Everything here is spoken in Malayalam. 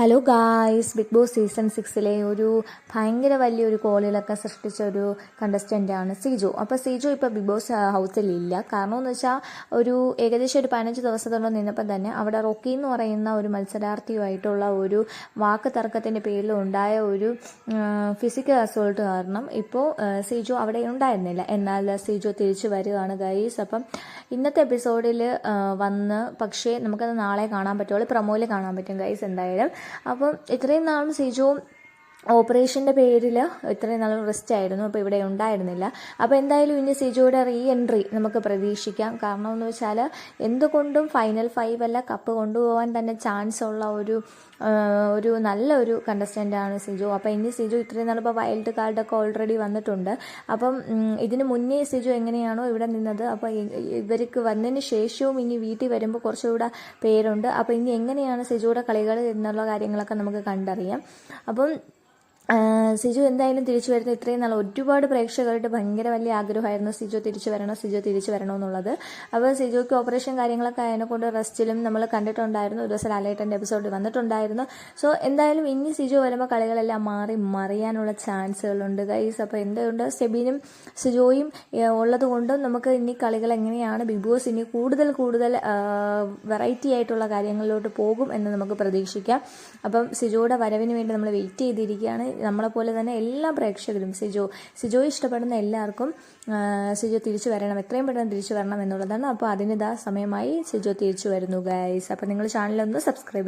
Hello guys Bigg Boss season സിക്സിലെ ഒരു ഭയങ്കര വലിയൊരു കോളിലൊക്കെ സൃഷ്ടിച്ച ഒരു കണ്ടസ്റ്റന്റാണ് സിജു. അപ്പോൾ സിജു ഇപ്പോൾ ബിഗ് ബോസ് ഹൗസിൽ ഇല്ല കാരണം എന്ന് വെച്ചാൽ ഒരു ഏകദേശം ഒരു പതിനഞ്ച് ദിവസത്തോളം നിന്നപ്പോൾ തന്നെ അവിടെ റോക്കി എന്ന് പറയുന്ന ഒരു മത്സരാർത്ഥിയുമായിട്ടുള്ള ഒരു വാക്ക് തർക്കത്തിന്റെ പേരിൽ ഉണ്ടായ ഒരു ഫിസിക്കൽ അസോൾട്ട് കാരണം ഇപ്പോൾ സിജു അവിടെ ഉണ്ടായിരുന്നില്ല. എന്നാൽ സിജു തിരിച്ചു വരികയാണ് ഗൈസ് അപ്പം ഇന്നത്തെ എപ്പിസോഡിൽ വന്ന് പക്ഷേ നമുക്കത് നാളെ കാണാൻ പറ്റുള്ളൂ. പ്രൊമോയിൽ കാണാൻ പറ്റും ഗൈസ് എന്തായാലും. അപ്പം ഇത്രയും നാളും സിജു ഓപ്പറേഷന്റെ പേരിൽ ഇത്രയും നാളും റെസ്റ്റ് ആയിരുന്നു അപ്പോൾ ഇവിടെ ഉണ്ടായിരുന്നില്ല. അപ്പോൾ എന്തായാലും ഇനി സിജോയുടെ റീ എൻട്രി നമുക്ക് പ്രതീക്ഷിക്കാം. കാരണം എന്ന് വെച്ചാൽ എന്തുകൊണ്ടും ഫൈനൽ ഫൈവ് അല്ല കപ്പ് കൊണ്ടുപോകാൻ തന്നെ ചാൻസ് ഉള്ള ഒരു ഒരു നല്ലൊരു കണ്ടസ്റ്റന്റാണ് സിജു. അപ്പോൾ ഇനി സിജു ഇത്രയും നാൾ ഇപ്പോൾ വൈൽഡ് കാർഡൊക്കെ ഓൾറെഡി വന്നിട്ടുണ്ട്. അപ്പം ഇതിന് മുന്നേ സിജു എങ്ങനെയാണോ ഇവിടെ നിന്നത്? അപ്പോൾ ഇവർക്ക് വന്നതിന് ശേഷവും ഇനി വീട്ടിൽ വരുമ്പോൾ കുറച്ചുകൂടെ പേരുണ്ട്. അപ്പോൾ ഇനി എങ്ങനെയാണ് സിജുയുടെ കളികൾ എന്നുള്ള കാര്യങ്ങളൊക്കെ നമുക്ക് കണ്ടറിയാം. അപ്പം സിജു എന്തായാലും തിരിച്ചു വരുന്ന. ഇത്രയും നാൾ ഒരുപാട് പ്രേക്ഷകരുടെ ഭയങ്കര വലിയ ആഗ്രഹമായിരുന്നു സിജു തിരിച്ചു വരണം സിജു തിരിച്ചു വരണം എന്നുള്ളത്. അപ്പോൾ സിജുക്ക് ഓപ്പറേഷൻ കാര്യങ്ങളൊക്കെ അതിനെ കൊണ്ട് റെസ്റ്റിലും നമ്മൾ കണ്ടിട്ടുണ്ടായിരുന്നു. ഒരു ദിവസം ലാലേട്ടന്റെ എപ്പിസോഡ് വന്നിട്ടുണ്ടായിരുന്നു. സോ എന്തായാലും ഇനി സിജു വരുമ്പോൾ കളികളെല്ലാം മാറി മറിയാനുള്ള ചാൻസുകളുണ്ട് ഗൈസ് അപ്പോൾ എന്തുകൊണ്ട് സെബിനും സിജോയും ഉള്ളത് കൊണ്ടും നമുക്ക് ഇനി കളികൾ എങ്ങനെയാണ് ബിഗ് ബോസ് ഇനി കൂടുതൽ കൂടുതൽ വെറൈറ്റി ആയിട്ടുള്ള കാര്യങ്ങളിലോട്ട് പോകും എന്ന് നമുക്ക് പ്രതീക്ഷിക്കാം. അപ്പം സിജോയുടെ വരവിന് വേണ്ടി നമ്മൾ വെയിറ്റ് ചെയ്തിരിക്കുകയാണ്. നമ്മളെപ്പോലെ തന്നെ എല്ലാ പ്രേക്ഷകരും സിജോ സിജോ ഇഷ്ടപ്പെടുന്ന എല്ലാവർക്കും സിജോ തിരിച്ചു വരണം എത്രയും പെട്ടെന്ന് തിരിച്ചു വരണം എന്നുള്ളതാണ്. അപ്പോൾ അതിനിതാ സമയമായി സിജോ തിരിച്ചു വരുന്നു ഗൈസ് അപ്പോൾ നിങ്ങൾ ചാനലൊന്ന് സബ്സ്ക്രൈബ്